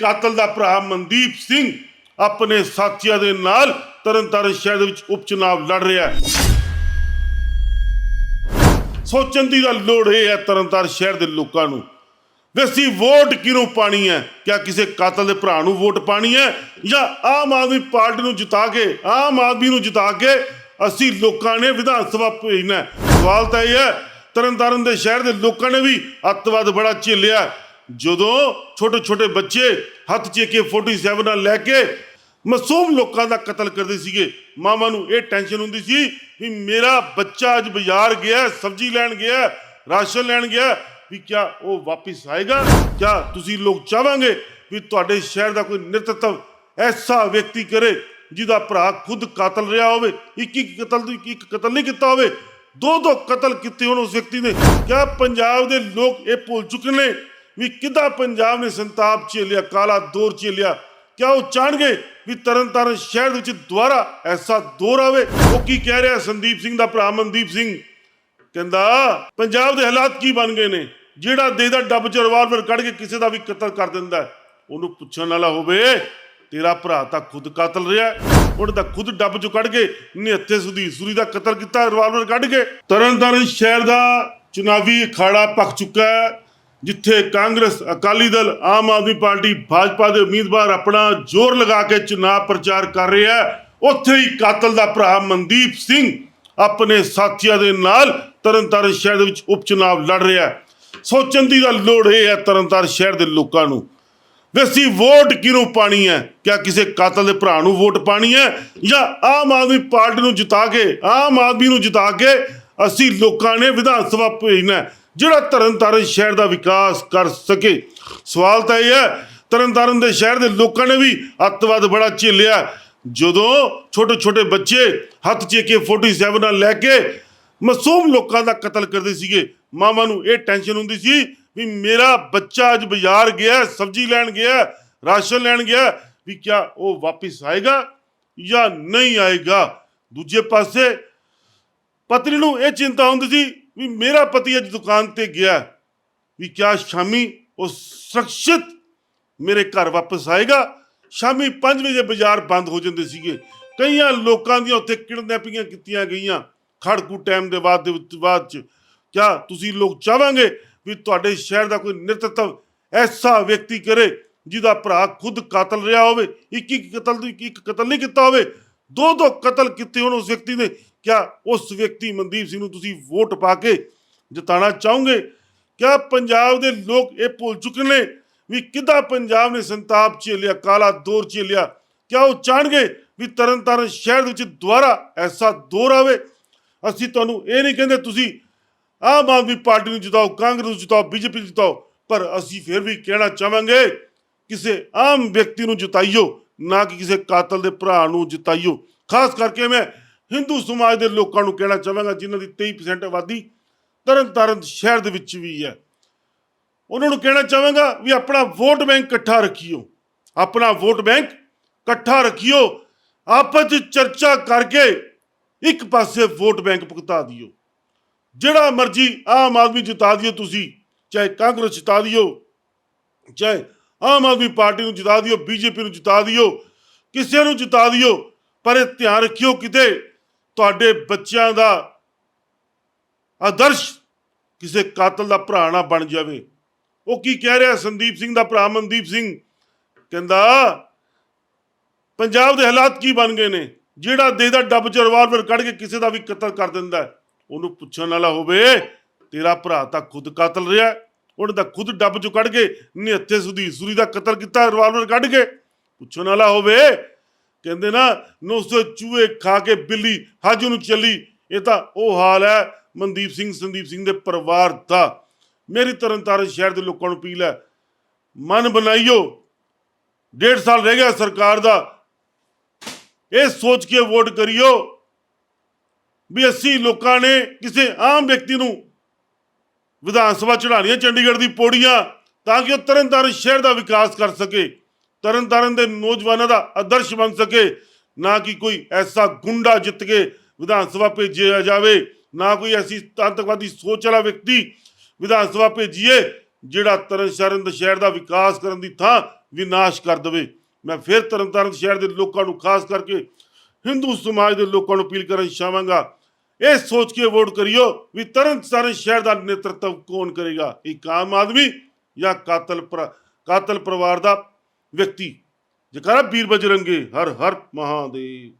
ਕਾਤਲ ਦਾ ਭਰਾ ਮਨਦੀਪ ਸਿੰਘ ਆਪਣੇ ਸਾਥੀਆਂ ਦੇ ਨਾਲ ਤਰਨਤਾਰਨ ਸ਼ਹਿਰ ਦੇ ਵਿੱਚ ਉਪਚੁਣਾਵ ਲੜ ਰਿਹਾ ਹੈ। ਸੋਚਣ ਦੀ ਤਾਂ ਲੋੜ ਇਹ ਹੈ ਤਰਨਤਾਰਨ ਸ਼ਹਿਰ ਦੇ ਲੋਕਾਂ ਨੂੰ। ਵੀ ਅਸੀਂ ਵੋਟ ਕਿਹਨੂੰ ਪਾਣੀ ਹੈ? ਕਿਆ ਕਿਸੇ ਕਾਤਲ ਦੇ ਭਰਾ ਨੂੰ ਵੋਟ ਪਾਣੀ ਹੈ? ਜਾਂ ਆਮ ਆਦਮੀ ਪਾਰਟੀ ਨੂੰ ਜਿਤਾ ਕੇ, ਆਮ ਆਦਮੀ ਨੂੰ ਜਿਤਾ ਕੇ ਅਸੀਂ ਲੋਕਾਂ ਨੇ ਵਿਧਾਨ ਸਭਾ ਭੇਜਣਾ ਸਵਾਲ ਤਾਂ ਇਹ ਹੈ, ਤਰਨਤਾਰਨ ਦੇ ਸ਼ਹਿਰ ਦੇ ਲੋਕਾਂ ਨੇ ਵੀ ਅੱਤਵਾਦ ਬੜਾ ਝੇਲਿਆ ਜਦੋਂ ਛੋਟੇ ਛੋਟੇ ਬੱਚੇ ਹੱਥ 'ਚ ਕੇ 47 ਨਾਲ ਲੈ ਕੇ ਮਾਸੂਮ ਲੋਕਾਂ ਦਾ ਕਤਲ ਕਰਦੇ ਸੀਗੇ ਮਾਮਾ ਨੂੰ ਇਹ ਟੈਨਸ਼ਨ ਹੁੰਦੀ ਸੀ ਵੀ ਮੇਰਾ ਬੱਚਾ ਅੱਜ ਬਾਜ਼ਾਰ ਗਿਆ, ਸਬਜ਼ੀ ਲੈਣ ਗਿਆ, ਰਾਸ਼ਨ ਲੈਣ ਗਿਆ, ਵੀ ਕਿਆ ਉਹ ਵਾਪਸ ਆਏਗਾ? ਕਿਆ ਤੁਸੀਂ ਲੋਕ ਚਾਹਾਂਗੇ ਵੀ ਤੁਹਾਡੇ ਸ਼ਹਿਰ ਦਾ ਕੋਈ ਨੇਤਰਤਵ ਐਸਾ ਵਿਅਕਤੀ ਕਰੇ ਜਿਹਦਾ ਭਰਾ ਖੁਦ ਕਾਤਲ ਰਿਹਾ ਹੋਵੇ, ਇੱਕ ਇੱਕ ਕਤਲ ਇੱਕ ਕਤਲ ਨਹੀਂ ਕੀਤਾ ਹੋਵੇ ਦੋ ਦੋ ਕਤਲ ਕੀਤੇ ਹੋਣ ਉਸ ਵਿਅਕਤੀ ਨੇ। ਕਿਆ ਪੰਜਾਬ ਦੇ ਲੋਕ ਇਹ ਭੁੱਲ ਚੁੱਕੇ ਨੇ ਵੀ ਕਿੱਦਾਂ ਪੰਜਾਬ ਨੇ ਸੰਤਾਪ ਝੇਲਿਆ ਕਾਲਾ ਦੌਰ ਝੇਲਿਆ ਕਿਆ ਉਹ ਚਾਹਣਗੇ ਵੀ ਤਰਨਤਾਰਨ ਸ਼ਹਿਰ ਵਿੱਚ ਦੁਬਾਰਾ ਐਸਾ ਦੌਰ ਆਵੇ? ਉਹ ਕੀ ਕਹਿ ਰਿਹਾ ਸੰਦੀਪ ਸਿੰਘ ਦਾ ਭਰਾ ਮਨਦੀਪ ਸਿੰਘ? ਕਹਿੰਦਾ, ਪੰਜਾਬ ਦੇ ਹਾਲਾਤ ਕੀ ਬਣ ਗਏ ਨੇ? ਜਿਹੜਾ ਦੇਦਾ ਡੱਬ ਚ ਰਿਵਾਲਵਰ ਕੱਢ ਕੇ ਕਿਸੇ ਦਾ ਵੀ ਕਤਲ ਕਰ ਦਿੰਦਾ ਉਹਨੂੰ ਪੁੱਛਣ ਵਾਲਾ ਹੋਵੇ, ਤੇਰਾ ਭਰਾ ਤਾਂ ਖੁਦ ਕਾਤਲ ਰਿਹਾ ਉਹਨੇ ਤਾਂ ਖੁਦ ਡੱਬ ਚੋਂ ਕੱਢ ਕੇ ਨਿਹੱਥੇ ਸੁਦੀ ਸੂਰੀ ਦਾ ਕਤਲ ਕੀਤਾ ਰਿਵਾਲਵਰ ਕੱਢ ਕੇ। ਤਰਨਤਾਰਨ ਸ਼ਹਿਰ ਦਾ ਚੁਣਾਵੀ ਅਖਾੜਾ ਪੱਕ ਚੁੱਕਾ ਹੈ। ਜਿੱਥੇ ਕਾਂਗਰਸ, ਅਕਾਲੀ ਦਲ, ਆਮ ਆਦਮੀ ਪਾਰਟੀ, ਭਾਜਪਾ ਦੇ ਉਮੀਦਵਾਰ ਆਪਣਾ ਜ਼ੋਰ ਲਗਾ ਕੇ ਚੁਣਾਵ ਪ੍ਰਚਾਰ ਕਰ ਰਿਹਾ ਹੈ, ਉੱਥੇ ਹੀ ਕਾਤਲ ਦਾ ਭਰਾ ਮਨਦੀਪ ਸਿੰਘ ਆਪਣੇ ਸਾਥੀਆਂ ਦੇ ਨਾਲ ਤਰਨਤਾਰਨ ਸ਼ਹਿਰ ਦੇ ਵਿੱਚ ਉਪਚੁਣਾਵ ਲੜ ਰਿਹਾ ਹੈ। ਸੋਚਣ ਦੀ ਤਾਂ ਲੋੜ ਇਹ ਹੈ ਤਰਨਤਾਰਨ ਸ਼ਹਿਰ ਦੇ ਲੋਕਾਂ ਨੂੰ। ਵੀ ਅਸੀਂ ਵੋਟ ਕਿਹਨੂੰ ਪਾਣੀ ਹੈ? ਕਿਆ ਕਿਸੇ ਕਾਤਲ ਦੇ ਭਰਾ ਨੂੰ ਵੋਟ ਪਾਣੀ ਹੈ? ਜਾਂ ਆਮ ਆਦਮੀ ਪਾਰਟੀ ਨੂੰ ਜਿਤਾ ਕੇ, ਆਮ ਆਦਮੀ ਨੂੰ ਜਿਤਾ ਕੇ ਅਸੀਂ ਲੋਕਾਂ ਨੇ ਵਿਧਾਨ ਸਭਾ ਭੇਜਣਾ ਜਿਹੜਾ ਤਰਨਤਾਰਨ ਸ਼ਹਿਰ ਦਾ ਵਿਕਾਸ ਕਰ ਸਕੇ। ਸਵਾਲ ਤਾਂ ਇਹ ਹੈ, ਤਰਨਤਾਰਨ ਦੇ ਸ਼ਹਿਰ ਦੇ ਲੋਕਾਂ ਨੇ ਵੀ ਅੱਤਵਾਦ ਬੜਾ ਝੇਲਿਆ। ਜਦੋਂ ਛੋਟੇ ਛੋਟੇ ਬੱਚੇ ਹੱਥ 'ਚ ਕੇ 47 ਨਾਲ ਲੈ ਕੇ ਮਾਸੂਮ ਲੋਕਾਂ ਦਾ ਕਤਲ ਕਰਦੇ ਸੀਗੇ ਮਾਮਾ ਨੂੰ ਇਹ ਟੈਨਸ਼ਨ ਹੁੰਦੀ ਸੀ ਵੀ ਮੇਰਾ ਬੱਚਾ ਅੱਜ ਬਾਜ਼ਾਰ ਗਿਆ, ਸਬਜ਼ੀ ਲੈਣ ਗਿਆ, ਰਾਸ਼ਨ ਲੈਣ ਗਿਆ, ਵੀ ਕਿਆ ਉਹ ਵਾਪਸ ਆਏਗਾ ਜਾਂ ਨਹੀਂ ਆਏਗਾ। ਦੂਜੇ ਪਾਸੇ ਪਤਨੀ ਨੂੰ ਇਹ ਚਿੰਤਾ ਹੁੰਦੀ ਸੀ ਵੀ ਮੇਰਾ ਪਤੀ ਅੱਜ ਦੁਕਾਨ ਤੇ ਗਿਆ ਵੀ ਕਿਆ ਸ਼ਾਮੀ ਉਹ ਸੁਰੱਖਿਅਤ ਮੇਰੇ ਘਰ ਵਾਪਸ ਆਏਗਾ? ਸ਼ਾਮੀ 5 ਵਜੇ ਬਾਜ਼ਾਰ ਬੰਦ ਹੋ ਜਾਂਦੇ ਸੀਗੇ। ਕਈਆਂ ਲੋਕਾਂ ਦੀਆਂ ਉੱਥੇ ਕਿਡਨੈਪਿੰਗਾਂ ਕੀਤੀਆਂ ਗਈਆਂ, ਖੜਕੂ ਟਾਈਮ ਦੇ ਬਾਅਦ ਦੇ ਬਾਅਦ ਚ। ਕਿਆ ਤੁਸੀਂ ਲੋਕ ਚਾਹਾਂਗੇ ਵੀ ਤੁਹਾਡੇ ਸ਼ਹਿਰ ਦਾ ਕੋਈ ਨੇਤਰਤਵ ਐਸਾ ਵਿਅਕਤੀ ਕਰੇ ਜਿਹਦਾ ਭਰਾ ਖੁਦ ਕਾਤਲ ਰਿਹਾ ਹੋਵੇ? ਇੱਕ ਇੱਕ ਕਤਲ ਦੀ ਇੱਕ ਕਤਲ ਨਹੀਂ ਕੀਤਾ ਹੋਵੇ? ਦੋ ਦੋ ਕਤਲ ਕੀਤੇ ਹੋਣ ਉਸ ਵਿਅਕਤੀ ਨੇ। ਕਿਆ ਉਸ ਵਿਅਕਤੀ ਮਨਦੀਪ ਸਿੰਘ ਨੂੰ ਤੁਸੀਂ ਵੋਟ ਪਾ ਕੇ ਜਿਤਾਣਾ ਚਾਹੋਗੇ? ਕਿਆ ਪੰਜਾਬ ਦੇ ਲੋਕ ਇਹ ਭੁੱਲ ਚੁੱਕੇ ਨੇ ਵੀ ਕਿੱਦਾਂ ਪੰਜਾਬ ਨੇ ਸੰਤਾਪ ਝੇਲਿਆ, ਕਾਲਾ ਦੌਰ ਝੇਲਿਆ? ਕਿਆ ਉਹ ਚਾਹਣਗੇ ਵੀ ਤਰਨਤਾਰਨ ਸ਼ਹਿਰ ਦੇ ਵਿੱਚ ਦੁਬਾਰਾ ਐਸਾ ਦੌਰ ਆਵੇ? ਅਸੀਂ ਤੁਹਾਨੂੰ ਇਹ ਨਹੀਂ ਕਹਿੰਦੇ ਤੁਸੀਂ ਆਮ ਆਦਮੀ ਪਾਰਟੀ ਨੂੰ ਜਿਤਾਓ, ਕਾਂਗਰਸ ਨੂੰ ਜਿਤਾਓ, ਬੀਜੇਪੀ ਨੂੰ ਜਿਤਾਓ, ਪਰ ਅਸੀਂ ਫਿਰ ਵੀ ਕਹਿਣਾ ਚਾਹਾਂਗੇ, ਕਿਸੇ ਆਮ ਵਿਅਕਤੀ ਨੂੰ ਜਿਤਾਈਓ। ਨਾ ਕਿ ਕਿਸੇ ਕਾਤਲ ਦੇ ਭਰਾ ਨੂੰ ਜਿਤਾਈਓ। ਖਾਸ ਕਰਕੇ ਮੈਂ ਹਿੰਦੂ ਸਮਾਜ ਦੇ ਲੋਕਾਂ ਨੂੰ ਕਹਿਣਾ ਚਾਹਾਂਗਾ, ਜਿਨ੍ਹਾਂ ਦੀ 23% ਆਬਾਦੀ ਤਰਨਤਾਰਨ ਸ਼ਹਿਰ ਦੇ ਵਿੱਚ ਵੀ ਹੈ। ਉਹਨਾਂ ਨੂੰ ਕਹਿਣਾ ਚਾਹਾਂਗਾ ਵੀ ਆਪਣਾ ਵੋਟ ਬੈਂਕ ਇਕੱਠਾ ਰੱਖਿਓ। ਆਪਣਾ ਵੋਟ ਬੈਂਕ ਇਕੱਠਾ ਰੱਖਿਓ। ਆਪਸ ਵਿੱਚ ਚਰਚਾ ਕਰਕੇ ਇੱਕ ਪਾਸੇ ਵੋਟ ਬੈਂਕ ਭੁਗਤਾ ਦਿਓ। ਜਿਹੜਾ ਮਰਜ਼ੀ ਆਮ ਆਦਮੀ ਜਿਤਾ ਦਿਓ ਤੁਸੀਂ, ਚਾਹੇ ਕਾਂਗਰਸ ਜਿਤਾ ਦਿਓ, ਚਾਹੇ ਆਮ ਆਦਮੀ ਪਾਰਟੀ ਨੂੰ ਜਿਤਾ ਦਿਓ, ਬੀਜੇਪੀ ਨੂੰ ਜਿਤਾ ਦਿਓ, ਕਿਸੇ ਨੂੰ ਜਿਤਾ ਦਿਓ, ਪਰ ਇਹ ਧਿਆਨ ਰੱਖਿਓ ਕਿਤੇ ਤੁਹਾਡੇ ਬੱਚਿਆਂ ਦਾ ਆਦਰਸ਼ ਕਿਸੇ ਕਾਤਲ ਦਾ ਭਰਾ ਨਾ ਬਣ ਜਾਵੇ। ਉਹ ਕੀ ਕਹਿ ਰਿਹਾ? ਸੰਦੀਪ ਸਿੰਘ ਦਾ ਭਰਾ ਮਨਦੀਪ ਸਿੰਘ ਕਹਿੰਦਾ, ਪੰਜਾਬ ਦੇ ਹਾਲਾਤ ਕੀ ਬਣ ਗਏ ਨੇ? ਜਿਹੜਾ ਦੇਦਾ ਡੱਬ ਚ ਰਿਵਾਲਵਰ ਕੱਢ ਕੇ ਕਿਸੇ ਦਾ ਵੀ ਕਤਲ ਕਰ ਦਿੰਦਾ ਉਹਨੂੰ ਪੁੱਛਣ ਵਾਲਾ ਹੋਵੇ, ਤੇਰਾ ਭਰਾ ਤਾਂ ਖੁਦ ਕਾਤਲ ਰਿਹਾ ਉਹਨੇ ਤਾਂ ਖੁਦ ਡੱਬ ਚੋਂ ਕੱਢ ਕੇ ਨਿਹੱਥੇ ਸੁਦੀ ਸੁਰੀ ਦਾ ਕਤਲ ਕੀਤਾ ਰਿਵਾਲਵਰ ਕੱਢ ਕੇ। ਪੁੱਛਣ ਵਾਲਾ ਹੋਵੇ। ਕਹਿੰਦੇ ਨਾ 900 ਚੂਹੇ ਖਾ ਕੇ ਬਿੱਲੀ ਹੱਜ ਨੂੰ ਚੱਲੀ। ਇਹ ਤਾਂ ਉਹ ਹਾਲ ਹੈ, ਮਨਦੀਪ ਸਿੰਘ, ਸੰਦੀਪ ਸਿੰਘ ਦੇ ਪਰਿਵਾਰ ਦਾ। ਮੇਰੀ ਤਰਨਤਾਰਨ ਸ਼ਹਿਰ ਦੇ ਲੋਕਾਂ ਨੂੰ ਅਪੀਲ ਹੈ, ਮਨ ਬਣਾਈਓ। ਡੇਢ ਸਾਲ ਰਹਿ ਗਿਆ ਸਰਕਾਰ ਦਾ। ਇਹ ਸੋਚ ਕੇ ਵੋਟ ਕਰਿਓ ਵੀ ਅਸੀਂ ਲੋਕਾਂ ਨੇ ਕਿਸੇ ਆਮ ਵਿਅਕਤੀ ਨੂੰ ਵਿਧਾਨ ਸਭਾ ਚੜਾਉਣੀਆਂ ਚੰਡੀਗੜ੍ਹ ਦੀ ਪੌੜੀਆਂ, ਤਾਂ ਕਿ ਉਹ ਤਰਨਤਾਰਨ ਸ਼ਹਿਰ ਦਾ ਵਿਕਾਸ ਕਰ ਸਕੇ, ਤਰਨਤਾਰਨ ਦੇ ਨੌਜਵਾਨਾਂ ਦਾ ਆਦਰਸ਼ ਬਣ ਸਕੇ, ਨਾ ਕਿ ਕੋਈ ਐਸਾ ਗੁੰਡਾ ਜਿੱਤ ਕੇ ਵਿਧਾਨ ਸਭਾ ਭੇਜਿਆ ਜਾਵੇ, ਨਾ ਕੋਈ ਐਸੀ ਆਤੰਕਵਾਦੀ ਸੋਚ ਵਾਲਾ ਵਿਅਕਤੀ ਵਿਧਾਨ ਸਭਾ ਭੇਜੀਏ, ਜਿਹੜਾ ਤਰਨਤਾਰਨ ਦੇ ਸ਼ਹਿਰ ਦਾ ਵਿਕਾਸ ਕਰਨ ਦੀ ਥਾਂ ਵਿਨਾਸ਼ ਕਰ ਦੇਵੇ। ਮੈਂ ਫਿਰ ਤਰਨਤਾਰਨ ਸ਼ਹਿਰ ਦੇ ਲੋਕਾਂ ਨੂੰ, ਖਾਸ ਕਰਕੇ ਹਿੰਦੂ ਸਮਾਜ ਦੇ ਲੋਕਾਂ ਨੂੰ ਅਪੀਲ ਕਰਨ ਚਾਹਾਂਗਾ ਇਹ ਸੋਚ ਕੇ ਵੋਟ ਕਰਿਓ ਵੀ ਤਰਨਤਾਰਨ ਸ਼ਹਿਰ ਦਾ ਨੇਤਰਤਵ ਕੌਣ ਕਰੇਗਾ? ਇੱਕ ਆਮ ਆਦਮੀ ਜਾਂ ਕਾਤਲ ਪਰ- ਕਾਤਲ ਪਰਿਵਾਰ ਦਾ ਵਿਅਕਤੀ? ਜਕਾਰਾ ਵੀਰ ਬਜਰੰਗੇ ਹਰ ਹਰ ਮਹਾਦੇਵ।